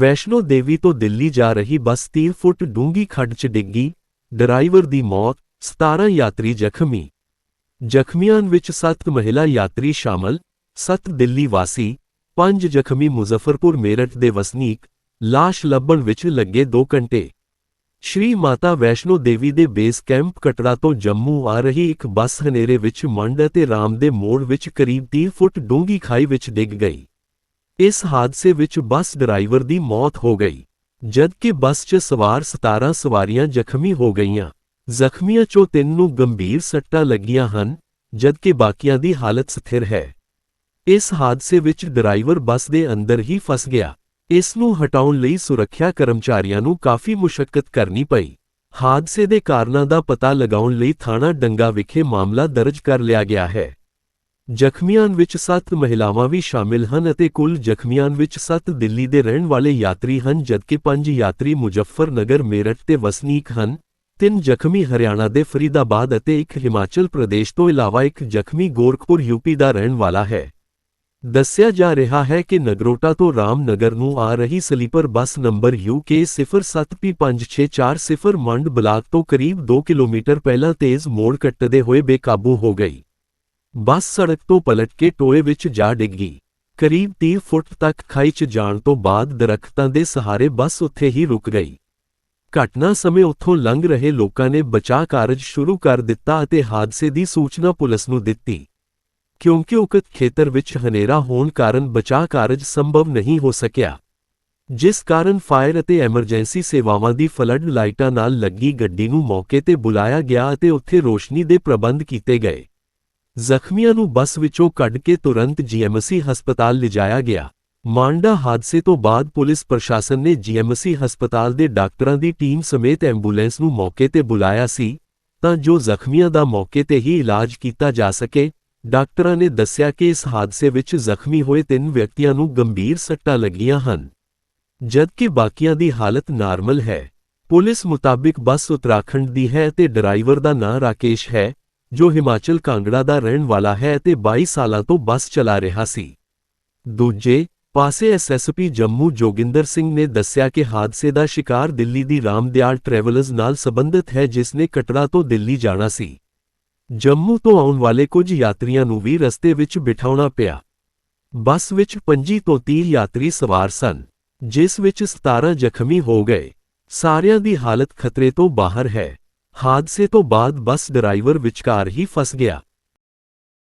ਵੈਸ਼ਨੋ ਦੇਵੀ ਤੋਂ ਦਿੱਲੀ ਜਾ ਰਹੀ ਬੱਸ 30 ਫੁੱਟ ਡੂੰਗੀ ਖੱਡ 'ਚ ਡਿੱਗੀ, ਡਰਾਈਵਰ ਦੀ ਮੌਤ 17 ਯਾਤਰੀ ਜ਼ਖਮੀ। ਜ਼ਖਮੀਆਂ ਵਿੱਚ 7 ਮਹਿਲਾ ਯਾਤਰੀ ਸ਼ਾਮਲ 7 ਦਿੱਲੀ ਵਾਸੀ 5 ਜ਼ਖਮੀ ਮੁਜ਼ਫਰਪੁਰ ਮੇਰਠ ਦੇ ਵਸਨੀਕ, ਲਾਸ਼ ਲੱਭਣ ਵਿੱਚ ਲੱਗੇ 2 ਘੰਟੇ। ਸ਼੍ਰੀ ਮਾਤਾ ਵੈਸ਼ਨੋ ਦੇਵੀ ਦੇ ਬੇਸ ਕੈਂਪ ਕਟੜਾ ਤੋਂ ਜੰਮੂ ਆ ਰਹੀ ਇੱਕ ਬੱਸ ਹਨੇਰੇ ਵਿੱਚ ਮੰਡ ਅਤੇ ਰਾਮ ਦੇ ਮੋੜ ਵਿੱਚ ਕਰੀਬ 30 ਫੁੱਟ ਡੂੰਗੀ ਖਾਈ ਵਿੱਚ ਡਿੱਗ ਗਈ। ਇਸ ਹਾਦਸੇ ਵਿੱਚ ਬੱਸ ਡਰਾਈਵਰ ਦੀ ਮੌਤ ਹੋ ਗਈ, ਜਦਕਿ ਬੱਸ 'ਚ ਸਵਾਰ 17 ਸਵਾਰੀਆਂ ਜ਼ਖਮੀ ਹੋ ਗਈਆਂ। ਜ਼ਖਮੀਆਂ 'ਚੋਂ ਤਿੰਨ ਨੂੰ ਗੰਭੀਰ ਸੱਟਾਂ ਲੱਗੀਆਂ ਹਨ, ਜਦਕਿ ਬਾਕੀਆਂ ਦੀ ਹਾਲਤ ਸਥਿਰ ਹੈ। ਇਸ ਹਾਦਸੇ ਵਿੱਚ ਡਰਾਈਵਰ ਬੱਸ ਦੇ ਅੰਦਰ ਹੀ ਫਸ ਗਿਆ। ਇਸ ਨੂੰ ਹਟਾਉਣ ਲਈ ਸੁਰੱਖਿਆ ਕਰਮਚਾਰੀਆਂ ਨੂੰ ਕਾਫੀ ਮੁਸ਼ਕਲ ਕਰਨੀ ਪਈ। ਹਾਦਸੇ ਦੇ ਕਾਰਨਾਂ ਦਾ ਪਤਾ ਲਗਾਉਣ ਲਈ ਥਾਣਾ ਡੰਗਾ ਵਿਖੇ ਮਾਮਲਾ ਦਰਜ ਕਰ ਲਿਆ ਗਿਆ ਹੈ। ਜ਼ਖਮੀਆਂ ਵਿੱਚ 7 ਮਹਿਲਾਵਾਂ ਵੀ ਸ਼ਾਮਿਲ ਹਨ ਅਤੇ ਕੁੱਲ ਜ਼ਖਮੀਆਂ ਵਿੱਚ 7 ਦਿੱਲੀ ਦੇ ਰਹਿਣ ਵਾਲੇ ਯਾਤਰੀ ਹਨ, ਜਦਕਿ 5 ਯਾਤਰੀ ਮੁਜ਼ੱਫਰਨਗਰ, ਮੇਰਠ ਤੇ ਵਸਨੀਕ ਹਨ। ਤਿੰਨ ਜ਼ਖਮੀ ਹਰਿਆਣਾ ਦੇ ਫਰੀਦਾਬਾਦ ਅਤੇ ਇੱਕ ਹਿਮਾਚਲ ਪ੍ਰਦੇਸ਼ ਤੋਂ ਇਲਾਵਾ ਇੱਕ ਜ਼ਖਮੀ ਗੋਰਖਪੁਰ ਯੂਪੀ ਦਾ ਰਹਿਣ ਵਾਲਾ ਹੈ। ਦੱਸਿਆ ਜਾ ਰਿਹਾ ਹੈ ਕਿ ਨਗਰੋਟਾ ਤੋਂ ਰਾਮਨਗਰ ਨੂੰ ਆ ਰਹੀ sleeper bus number UK 07P5640 ਮੰਡ ਬਲਾਕ ਤੋਂ ਕਰੀਬ 2 ਕਿਲੋਮੀਟਰ ਪਹਿਲਾਂ ਤੇਜ਼ ਮੋੜ ਕੱਟਦੇ ਹੋਏ ਬੇਕਾਬੂ ਹੋ ਗਈ। ਬੱਸ ਸੜਕ ਤੋਂ ਪਲਟ ਕੇ ਟੋਏ ਵਿੱਚ ਜਾ ਡਿੱਗੀ। ਕਰੀਬ 30 ਫੁੱਟ ਤੱਕ ਖਾਈ 'ਚ ਜਾਣ ਤੋਂ ਬਾਅਦ ਦਰਖਤਾਂ ਦੇ ਸਹਾਰੇ ਬੱਸ ਉੱਥੇ ਹੀ ਰੁਕ ਗਈ। ਘਟਨਾ ਸਮੇਂ ਉੱਥੋਂ ਲੰਘ ਰਹੇ ਲੋਕਾਂ ਨੇ ਬਚਾਅ ਕਾਰਜ ਸ਼ੁਰੂ ਕਰ ਦਿੱਤਾ ਅਤੇ ਹਾਦਸੇ ਦੀ ਸੂਚਨਾ ਪੁਲਿਸ ਨੂੰ ਦਿੱਤੀ। ਕਿਉਂਕਿ ਉਕਤ ਖੇਤਰ ਵਿੱਚ ਹਨੇਰਾ ਹੋਣ ਕਾਰਨ ਬਚਾਅ ਕਾਰਜ ਸੰਭਵ ਨਹੀਂ ਹੋ ਸਕਿਆ। ਜਿਸ ਕਾਰਨ ਫਾਇਰ ਅਤੇ ਐਮਰਜੈਂਸੀ ਸੇਵਾਵਾਂ ਦੀ ਫਲੱਡ ਲਾਈਟਾਂ ਨਾਲ ਲੱਗੀ ਗੱਡੀ ਨੂੰ ਮੌਕੇ ਤੇ ਬੁਲਾਇਆ ਗਿਆ ਅਤੇ ਉੱਥੇ ਰੋਸ਼ਨੀ ਦੇ ਪ੍ਰਬੰਧ ਕੀਤੇ ਗਏ। ਜ਼ਖਮੀਆਂ ਨੂੰ ਬੱਸ ਵਿੱਚੋਂ ਕੱਢ ਕੇ ਤੁਰੰਤ ਜੀਐਮਸੀ ਹਸਪਤਾਲ ਲਿਜਾਇਆ ਗਿਆ। ਮਾਂਡਾ ਹਾਦਸੇ ਤੋਂ ਬਾਅਦ ਪੁਲਿਸ ਪ੍ਰਸ਼ਾਸਨ ਨੇ ਜੀਐਮਸੀ ਹਸਪਤਾਲ ਦੇ ਡਾਕਟਰਾਂ ਦੀ ਟੀਮ ਸਮੇਤ ਐਂਬੂਲੈਂਸ ਨੂੰ ਮੌਕੇ ਤੇ ਬੁਲਾਇਆ ਸੀ, ਤਾਂ ਜੋ ਜ਼ਖਮੀਆਂ ਦਾ ਮੌਕੇ ਤੇ ਹੀ ਇਲਾਜ ਕੀਤਾ ਜਾ ਸਕੇ। ਡਾਕਟਰਾਂ ਨੇ ਦੱਸਿਆ ਕਿ ਇਸ ਹਾਦਸੇ ਵਿੱਚ ਜ਼ਖਮੀ ਹੋਏ ਤਿੰਨ ਵਿਅਕਤੀਆਂ ਨੂੰ ਗੰਭੀਰ ਸੱਟਾਂ ਲੱਗੀਆਂ ਹਨ। ਜਦਕਿ ਬਾਕੀਆਂ ਦੀ ਹਾਲਤ ਨਾਰਮਲ ਹੈ, ਪੁਲਿਸ ਮੁਤਾਬਿਕ ਬੱਸ ਉੱਤਰਾਖੰਡ ਦੀ ਹੈ ਤੇ ਡਰਾਈਵਰ ਦਾ ਨਾਂ ਰਾਕੇਸ਼ ਹੈ। ਜੋ ਹਿਮਾਚਲ ਕਾਂਗੜਾ ਦਾ ਰਹਿਣ ਵਾਲਾ ਹੈ ਅਤੇ 22 ਸਾਲਾਂ ਤੋਂ ਬੱਸ ਚਲਾ ਰਿਹਾ ਸੀ। ਦੂਜੇ ਪਾਸੇ ਐਸਐਸਪੀ ਜੰਮੂ ਜੋਗਿੰਦਰ ਸਿੰਘ ਨੇ ਦੱਸਿਆ ਕਿ ਹਾਦਸੇ ਦਾ ਸ਼ਿਕਾਰ ਦਿੱਲੀ ਦੀ ਰਾਮਦਿਆਲ ਟਰੈਵਲਰਜ਼ ਨਾਲ ਸੰਬੰਧਿਤ ਹੈ, ਜਿਸ ਨੇ ਕਟੜਾ ਤੋਂ ਦਿੱਲੀ ਜਾਣਾ ਸੀ। ਜੰਮੂ ਤੋਂ ਆਉਣ ਵਾਲੇ ਕੁਝ ਯਾਤਰੀਆਂ ਨੂੰ ਵੀ ਰਸਤੇ ਵਿੱਚ ਬਿਠਾਉਣਾ ਪਿਆ। ਬੱਸ ਵਿੱਚ 25 ਤੋਂ 30 ਯਾਤਰੀ ਸਵਾਰ ਸਨ, ਜਿਸ ਵਿੱਚ 17 ਜ਼ਖਮੀ ਹੋ ਗਏ। ਸਾਰਿਆਂ ਦੀ ਹਾਲਤ ਖਤਰੇ ਤੋਂ ਬਾਹਰ ਹੈ। ਹਾਦਸੇ ਤੋਂ ਬਾਅਦ ਬੱਸ ਡਰਾਈਵਰ ਵਿਚਕਾਰ ਹੀ ਫਸ ਗਿਆ।